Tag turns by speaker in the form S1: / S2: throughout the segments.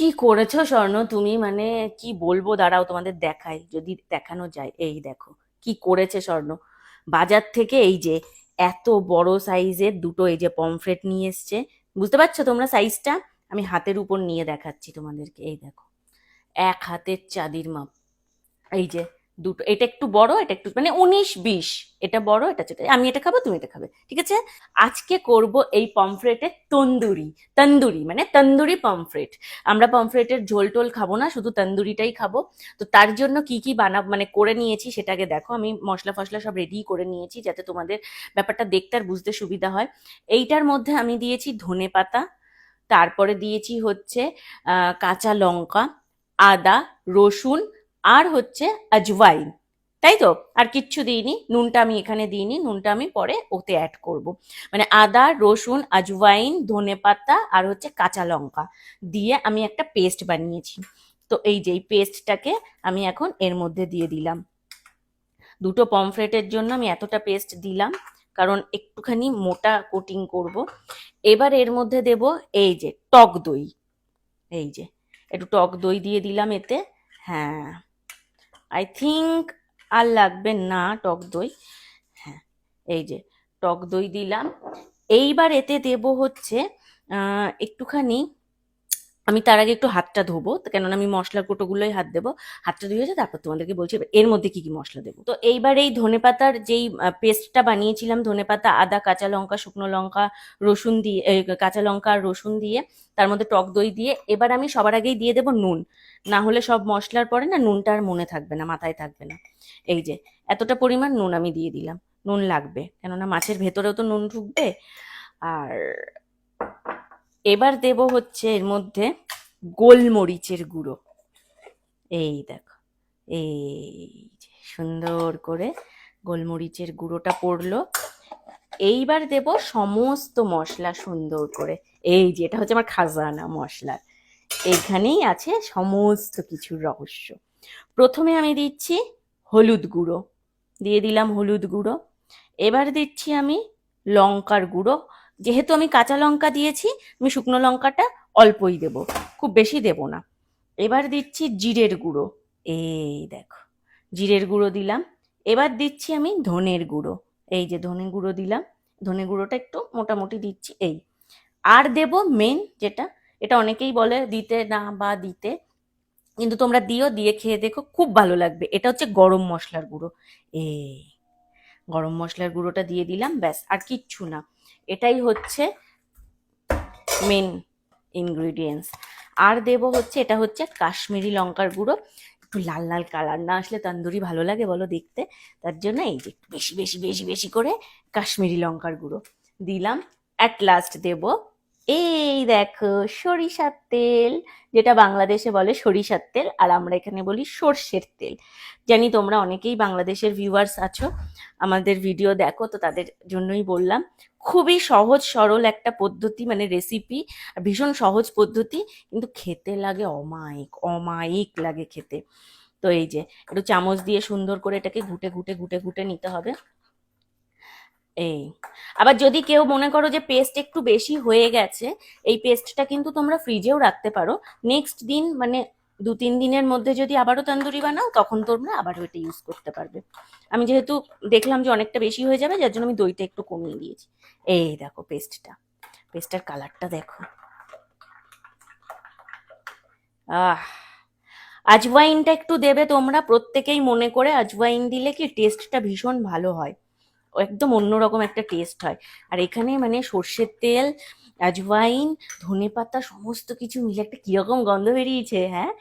S1: কি করেছ স্বর্ণ? তুমি মানে কি বলব? দাঁড়াও, তোমাদের দেখায় যদি দেখানো যায়, এই দেখো, কি করেছে স্বর্ণ? বাজার থেকে এই যে এত বড় সাইজের দুটো এই যে পমফ্রেট নিয়ে এসছে। বুঝতে পারছ তোমরা সাইজটা? আমি হাতের উপর নিয়ে দেখাচ্ছি তোমাদেরকে, এই দেখো। এক হাতের চাঁদির মাপ। এই যে দুটো, এটা একটু বড়, এটা একটু মানে উনিশ, বিশ, এটা বড়, এটা ছোট, আমি এটা খাব, তুমি এটা খাবে, ঠিক আছে? আজকে করব এই পমফ্রেটের তন্দুরি তন্দুরি মানে তন্দুরি পমফ্রেট। আমরা পমফ্রেটের ঝোল টোল খাব না, শুধু তন্দুরিটাই খাব। তো তার জন্য কি কি বানাব মানে করে নিয়েছি সেটাকে দেখো, আমি মশলা ফসলা সব রেডি করে নিয়েছি, যাতে তোমাদের ব্যাপারটা দেখতে আর বুঝতে সুবিধা হয়। এইটার মধ্যে আমি দিয়েছি ধনে পাতা, তারপরে দিয়েছি হচ্ছে কাঁচা লঙ্কা, আদা, রসুন আর হচ্ছে আজওয়াইন তাই তো? আর কিচ্ছু দিইনি, নুনটা আমি এখানে দিইনি, নুনটা আমি পরে ওতে অ্যাড করব। মানে আদা, রসুন আজওয়াইন ধনে পাতা আর হচ্ছে কাঁচা লঙ্কা দিয়ে আমি একটা পেস্ট বানিয়েছি। তো এই যে এই পেস্টটাকে আমি এখন এর মধ্যে দিয়ে দিলাম। দুটো পমফ্রেটের জন্য আমি এতটা পেস্ট দিলাম, কারণ একটুখানি মোটা কোটিং করব। এবার এর মধ্যে দেব এই যে টক দই। এই যে, একটু টক দই দিয়ে দিলাম এতে। হ্যাঁ। আই থিঙ্ক আর লাগবে না টক দই। হ্যাঁ এই যে টক দই দিলাম। এইবার এতে দেব হচ্ছে একটুখানি আমি তার আগে একটু হাতটা ধোবো, কেননা আমি মশলার কোটোগুলোই হাত দেবো। হাতটা ধুয়েছে তারপর তোমাদেরকে বলছি এর মধ্যে কি কি মশলা দেবো? তো এইবার এই ধনেপাতার যেই পেস্টটা বানিয়েছিলাম ধনেপাতা আদা, কাঁচা লঙ্কা, শুকনো লঙ্কা, রসুন দিয়ে কাঁচা লঙ্কা আর রসুন দিয়ে, তার মধ্যে টক দই দিয়ে, এবার আমি সবার আগেই দিয়ে দেবো নুন। না হলে সব মশলার পরে না নুনটা আর মনে থাকবে না, মাথায় থাকবে না। এই যে, এতটা পরিমাণ নুন আমি দিয়ে দিলাম। নুন লাগবে, কেননা মাছের ভেতরেও তো নুন ঢুকবে। আর এবার দেব হচ্ছে এর মধ্যে গোলমরিচের গুঁড়ো। এই দেখো, এই সুন্দর করে গোলমরিচের গুঁড়োটা পড়ল। এইবার দেব সমস্ত মশলা সুন্দর করে, এই যে এটা হচ্ছে আমার খাজানা মশলার এইখানেই আছে সমস্ত কিছুর রহস্য। প্রথমে আমি দিচ্ছি হলুদ গুঁড়ো, দিয়ে দিলাম হলুদ গুঁড়ো। এবার দিচ্ছি আমি লঙ্কার গুঁড়ো যেহেতু আমি কাঁচা লঙ্কা দিয়েছি, আমি শুকনো লঙ্কাটা অল্পই দেব, খুব বেশি দেব না। এবার দিচ্ছি জিরের গুঁড়ো। এই দেখো, জিরের গুঁড়ো দিলাম। এবার দিচ্ছি আমি ধনের গুঁড়ো। এই যে ধনে গুঁড়ো দিলাম, ধনে গুঁড়োটা একটু মোটামুটি দিচ্ছি, এই। আর দেব মেন যেটা, এটা অনেকেই বলে দিতে না বা দিতে, কিন্তু তোমরা দিও, দিয়ে খেয়ে দেখো, খুব ভালো লাগবে। এটা হচ্ছে গরম মশলার গুঁড়ো। এই, গরম মশলার গুঁড়োটা দিয়ে দিলাম, ব্যাস, আর কিচ্ছু না। এটাই হচ্ছে মেন ইনগ্রিডিয়েন্টস আর দেব হচ্ছে, এটা হচ্ছে কাশ্মীরি লঙ্কার গুঁড়ো। একটু লাল লাল কালার না আসলে তন্দুরি ভালো লাগে বলো দেখতে। তার জন্য এই যে বেশি বেশি বেশি বেশি করে কাশ্মীরি লঙ্কার গুঁড়ো দিলাম। অ্যাট লাস্ট দেব এই দেখো সরিষার তেল, যেটা বাংলাদেশে বলে সরিষার তেল, আর আমরা এখানে বলি সর্ষের তেল। জানি তোমরা অনেকেই বাংলাদেশের ভিউয়ার্স আছো, আমাদের ভিডিও দেখো, তো তাদের জন্যই বললাম। খুবই সহজ, সরল একটা পদ্ধতি মানে রেসিপি ভীষণ সহজ পদ্ধতি, কিন্তু খেতে লাগে অমায়িক অমায়িক লাগে খেতে। তো এই যে, একটু চামচ দিয়ে সুন্দর করে এটাকে ঘুটে ঘুটে ঘুটে ঘুটে নিতে হবে। এই। আবার যদি কেউ মনে করো যে পেস্ট একটু বেশি হয়ে গেছে, এই পেস্টটা কিন্তু তোমরা ফ্রিজেও রাখতে পারো। নেক্সট দিন মানে দু তিন দিনের মধ্যে যদি আবারও তন্দুরি বানাও, তখন তোমরা আবারও এটা ইউজ করতে পারবে। আমি যেহেতু দেখলাম যে অনেকটা বেশি হয়ে যাবে, যার জন্য আমি দইটা একটু কমিয়ে দিয়েছি। এই দেখো পেস্টটা পেস্টটার কালারটা দেখো। আহ আজওয়াইনটা একটু দেবে তোমরা। প্রত্যেকেই মনে করে আজওয়াইন দিলে কি টেস্টটা ভীষণ ভালো হয়। একদম অন্যরকম একটা টেস্ট হয়। আর এখানে মানে সর্ষের তেল আজওয়াইন ধনেপাতা সমস্ত কিছু মিলে একটা কীরকম গন্ধ বেরিয়েছে হ্যাঁ?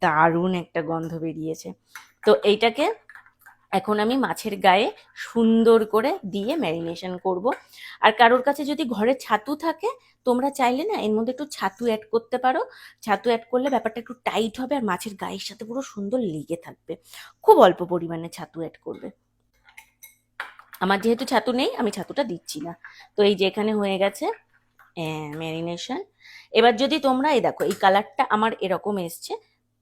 S1: দারুণ একটা গন্ধ বেরিয়েছে। তো এইটাকে এখন আমি মাছের গায়ে সুন্দর করে দিয়ে ম্যারিনেশন করব। আর কারোর কাছে যদি ঘরে ছাতু থাকে, তোমরা চাইলে না, এর মধ্যে একটু ছাতু অ্যাড করতে পারো। ছাতু অ্যাড করলে ব্যাপারটা একটু টাইট হবে আর মাছের গায়ের সাথে পুরো সুন্দর লেগে থাকবে। খুব অল্প পরিমাণে ছাতু অ্যাড করবে। আমার যেহেতু ছাতু নেই, আমি ছাতুটা দিচ্ছি না। তো এই যে এখানে হয়ে গেছে ম্যারিনেশন এবার যদি তোমরা, এই দেখো, এই কালারটা আমার এরকম এসছে,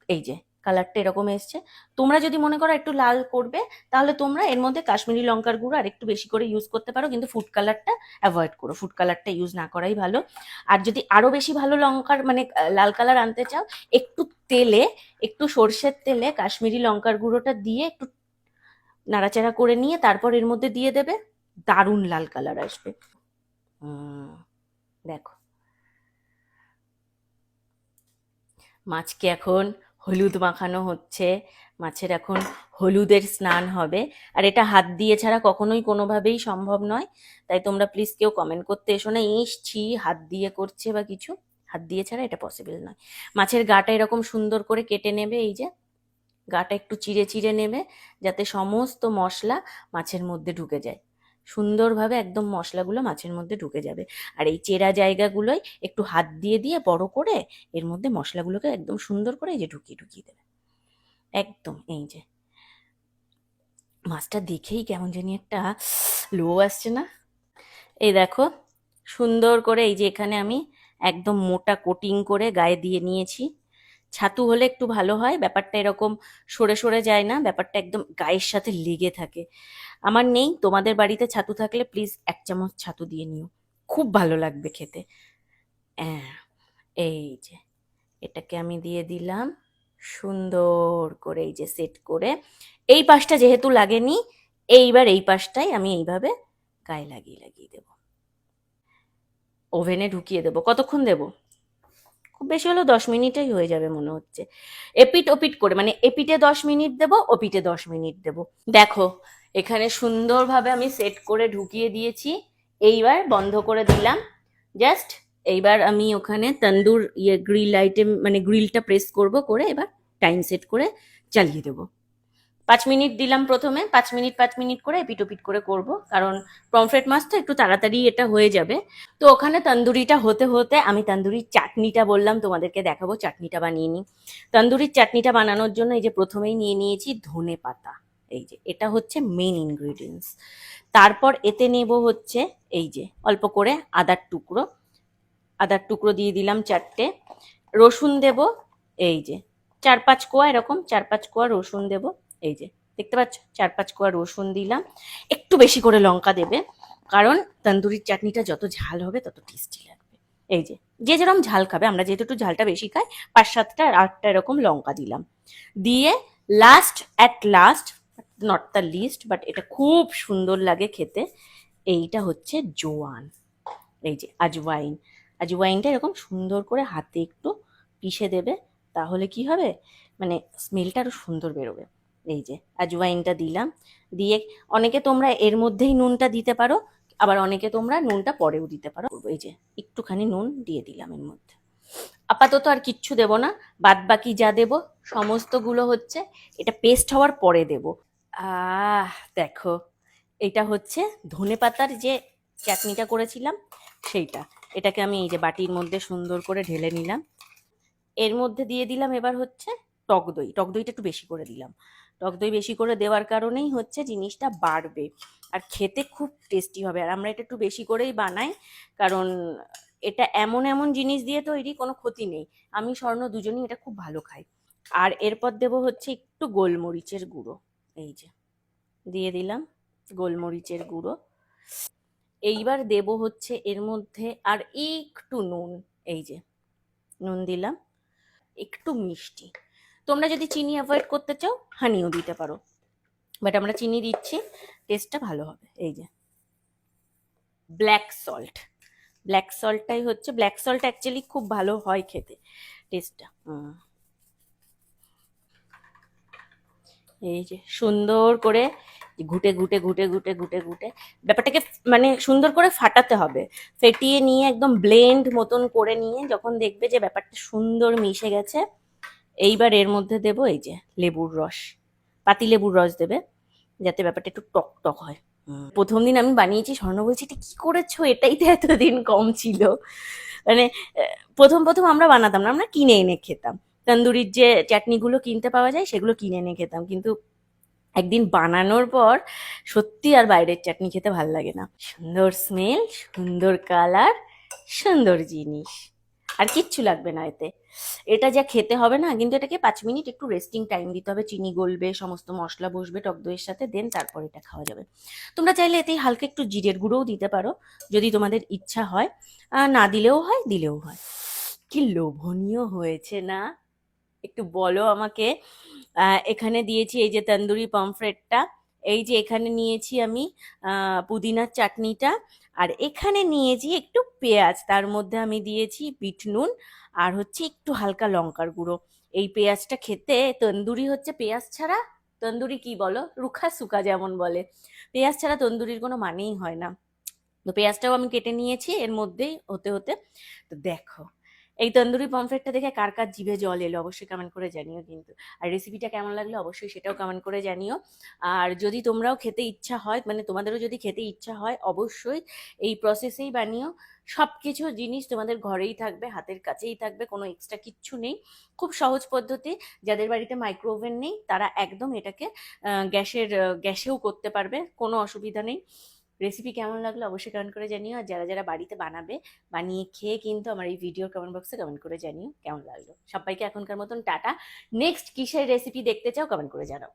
S1: এই যে কালারটা এরকম এসছে, তোমরা যদি মনে করো একটু লাল করবে, তাহলে তোমরা এর মধ্যে কাশ্মীরি লঙ্কার গুঁড়ো আর একটু বেশি করে ইউজ করতে পারো, কিন্তু ফুড কালারটা অ্যাভয়েড করো। ফুড কালারটা ইউজ না করাই ভালো। আর যদি আরও বেশি ভালো লঙ্কার মানে লাল কালার আনতে চাও, একটু তেলে, একটু সর্ষের তেলে কাশ্মীরি লঙ্কার গুঁড়োটা দিয়ে একটু নাড়াচাড়া করে নিয়ে তারপর এর মধ্যে দিয়ে দেবে দারুণ লাল কালার আসবে। দেখো। মাছকে এখন হলুদ মাখানো হচ্ছে। মাছের এখন হলুদের স্নান হবে। আর এটা হাত দিয়ে ছাড়া কখনোই কোনোভাবেই সম্ভব নয়। তাই তোমরা প্লিজ কেউ কমেন্ট করতে এসো না, ইস, ছি, হাত দিয়ে করছে বা কিছু? হাত দিয়ে ছাড়া এটা পসিবল নয়। মাছের গাটা এরকম সুন্দর করে কেটে নেবে, এই যে। গাটা একটু চিড়ে চিড়ে নেবে যাতে সমস্ত মশলা মাছের মধ্যে ঢুকে যায়। সুন্দরভাবে একদম মশলাগুলো মাছের মধ্যে ঢুকে যাবে। আর এই চেরা জায়গাগুলোয় একটু হাত দিয়ে দিয়ে বড় করে এর মধ্যে মশলাগুলোকে একদম সুন্দর করে এই যে ঢুকিয়ে ঢুকিয়ে দেবে। একদম, এই যে। মাছটা দেখেই কেমন জানি একটা লো আসছে না? এই দেখো, সুন্দর করে এই যে এখানে আমি একদম মোটা কোটিং করে গায়ে দিয়ে নিয়েছি। ছাতু হলে একটু ভালো হয়, ব্যাপারটা এরকম সরে সরে যায় না, ব্যাপারটা একদম গায়ের সাথে লেগে থাকে। আমার নেই, তোমাদের বাড়িতে ছাতু থাকলে প্লিজ এক চামচ ছাতু দিয়ে নিও। খুব ভালো লাগবে খেতে। হ্যাঁ এই যে, এটাকে আমি দিয়ে দিলাম সুন্দর করে এই যে সেট করে। এই পাশটা যেহেতু লাগেনি, এইবার এই পাশটাই আমি এইভাবে গায়ে লাগিয়ে লাগিয়ে দেব। ওভেনে ঢুকিয়ে দেবো। কতক্ষণ দেবো? খুব বেশি হলেও দশ মিনিটেই হয়ে যাবে মনে হচ্ছে। এপিট ওপিট করে মানে এপিটে দশ মিনিট দেবো, ওপিটে দশ মিনিট দেবো। দেখো, এখানে সুন্দরভাবে আমি সেট করে ঢুকিয়ে দিয়েছি। এইবার বন্ধ করে দিলাম। জাস্ট এইবার আমি ওখানে তন্দুর ইয়ে গ্রিল আইটেম মানে গ্রিলটা প্রেস করব করে এবার টাইম সেট করে চালিয়ে দেবো। পাঁচ মিনিট দিলাম প্রথমে, পাঁচ মিনিট পাঁচ মিনিট করে এপিট ওপিট করে করব, কারণ পমফ্রেট মাছ তো একটু তাড়াতাড়ি এটা হয়ে যাবে। তো ওখানে তন্দুরিটা হতে হতে আমি তন্দুরির চাটনিটা বললাম, তোমাদেরকে দেখাবো, চাটনিটা বানিয়ে নিই। তন্দুরির চাটনিটা বানানোর জন্য এই যে প্রথমেই নিয়ে নিয়েছি ধনে পাতা, এই যে, এটা হচ্ছে মেন ইনগ্রিডিয়েন্টস তারপর এতে নেব হচ্ছে এই যে, অল্প করে আদার টুকরো। আদার টুকরো দিয়ে দিলাম চারটে। রসুন দেব, এই যে, চার পাঁচ কোয়া এরকম, চার পাঁচ কোয়া রসুন দেব। এই যে, দেখতে পাচ্ছ? চার পাঁচ কোয়া রসুন দিলাম। একটু বেশি করে লঙ্কা দেবে, কারণ তন্দুরির চাটনিটা যত ঝাল হবে, তত টেস্টি লাগবে। এই যে যে যেরকম ঝাল খাবে, আমরা যেহেতু একটু ঝালটা বেশি খাই, পাঁচ সাতটা আটটা এরকম লঙ্কা দিলাম। দিয়ে last at last not the least but এটা খুব সুন্দর লাগে খেতে, এইটা হচ্ছে জোয়ান। এই যে, আজওয়াইন। আজওয়াইনটা এরকম সুন্দর করে হাতে একটু পিষে দেবে, তাহলে কি হবে? মানে স্মেলটা আরও সুন্দর বেরোবে। এই যে আজওয়াইনটা দিলাম। দিয়ে অনেকে তোমরা এর মধ্যেই নুনটা দিতে পারো, আবার অনেকে তোমরা নুনটা পরেও দিতে পারো। এই যে, একটুখানি নুন দিয়ে দিলাম এর মধ্যে। আপাতত আর কিচ্ছু দেব না বাদ বাকি যা দেব, সমস্তগুলো হচ্ছে, এটা পেস্ট হওয়ার পরে দেব। আহ, দেখো, এটা হচ্ছে ধনে পাতার যে চাটনিটা করেছিলাম, সেইটা। এটাকে আমি এই যে বাটির মধ্যে সুন্দর করে ঢেলে নিলাম। এর মধ্যে দিয়ে দিলাম এবার হচ্ছে টক দই, টক দইটা একটু বেশি করে দিলাম। টক দই বেশি করে দেওয়ার কারণেই হচ্ছে জিনিসটা বাড়বে আর খেতে খুব টেস্টি হবে। আর আমরা এটা একটু বেশি করেই বানাই, কারণ এটা এমন এমন জিনিস দিয়ে তৈরি, কোনো ক্ষতি নেই। আমি স্বর্ণ দুজনেই এটা খুব ভালো খাই। আর এরপর দেবো হচ্ছে একটু গোলমরিচের গুঁড়ো। এই যে, দিয়ে দিলাম গোলমরিচের গুঁড়ো। এইবার দেব হচ্ছে এর মধ্যে আর একটু নুন, এই যে, নুন দিলাম। একটু মিষ্টি। তোমরা যদি চিনি অ্যাভয়েড করতে চাও হানিও দিতে পারো। বাট আমরা চিনি দিচ্ছি টেস্টটা ভালো হবে। এই যে। ব্ল্যাক সল্ট ব্ল্যাক সল্টটাই হচ্ছে ব্ল্যাক সল্ট অ্যাকচুয়ালি খুব ভালো হয় খেতে টেস্টটা এই যে, সুন্দর করে ঘুটে ঘুটে ঘুটে ঘুটে ঘুটে ঘুটে। ব্যাপারটাকে মানে সুন্দর করে ফাটাতে হবে। ফেটিয়ে নিয়ে একদম ব্লেন্ড মতন করে নিয়ে যখন দেখবে যে ব্যাপারটা সুন্দর মিশে গেছে এইবার এর মধ্যে দেব এই যে লেবুর রস। পাতি লেবুর রস দেবে যাতে ব্যাপারটা একটু টক টক হয়। প্রথম দিন আমি বানিয়েছি স্বর্ণ বলছি এটা কি করেছ? এটাই তো এতদিন কম ছিল। মানে প্রথম প্রথম আমরা বানাতাম না আমরা কিনে এনে খেতাম। তন্দুরির যে চাটনিগুলো কিনতে পাওয়া যায় সেগুলো কিনে এনে খেতাম। কিন্তু একদিন বানানোর পর সত্যি আর বাইরের চাটনি খেতে ভালো লাগে না। সুন্দর স্মেল সুন্দর কালার সুন্দর জিনিস। আর কিচ্ছু লাগবে না এতে। এটা যা খেতে হবে না, কিন্তু এটাকে পাঁচ মিনিট একটু রেস্টিং টাইম দিতে হবে। চিনি গলবে, সমস্ত মশলা বসবে, টক দইয়ের সাথে দেন তারপর এটা খাওয়া যাবে। তোমরা চাইলে এতেই হালকা একটু জিরের গুঁড়োও দিতে পারো, যদি তোমাদের ইচ্ছা হয়। না দিলেও হয় দিলেও হয়। কি লোভনীয় হয়েছে না? একটু বলো আমাকে। এখানে দিয়েছি এই যে তন্দুরি পমফ্রেটটা এই যে এখানে নিয়েছি আমি পুদিনার চাটনিটা। আর এখানে নিয়েছি একটু পেঁয়াজ, তার মধ্যে আমি দিয়েছি বিট নুন আর হচ্ছে একটু হালকা লঙ্কার গুঁড়ো। এই পেঁয়াজটা খেতে তন্দুরি হচ্ছে, পেঁয়াজ ছাড়া? তন্দুরি কি বলো? রুখা সুকা যেমন বলে। পেঁয়াজ ছাড়া তন্দুরির কোনো মানেই হয় না। তো পেঁয়াজটাও আমি কেটে নিয়েছি, এর মধ্যেই হতে হতে। তো দেখো এই তন্দুরি পমফ্রেটটা দেখে কার কার জিভে জল এলো অবশ্যই কমেন্ট করে জানিও কিন্তু। আর রেসিপিটা কেমন লাগল অবশ্যই সেটাও কমেন্ট করে জানিও। আর যদি তোমরাও খেতে ইচ্ছা হয় মানে তোমাদেরও যদি খেতে ইচ্ছা হয় অবশ্যই এই প্রসেসেই বানিও। সব কিছু জিনিস তোমাদের ঘরেই থাকবে হাতের কাছেই থাকবে কোনো এক্সট্রা কিচ্ছু নেই। খুব সহজ পদ্ধতি যাদের বাড়িতে মাইক্রোওভেন নেই তারা একদম এটাকে গ্যাসের গ্যাসেও করতে পারবে কোনো অসুবিধা নেই। রেসিপি কেমন লাগল অবশ্যই কমেন্ট করে জানিও। আর যারা যারা বাড়িতে বানাবে, বানিয়ে খেয়ে কিন্তু আমার এই ভিডিও কমেন্ট বক্সে কমেন্ট করে জানিও কেমন লাগল। সবাইকে এখনকার মতন টাটা। নেক্সট কিসের রেসিপি দেখতে চাও কমেন্ট করে জানাও।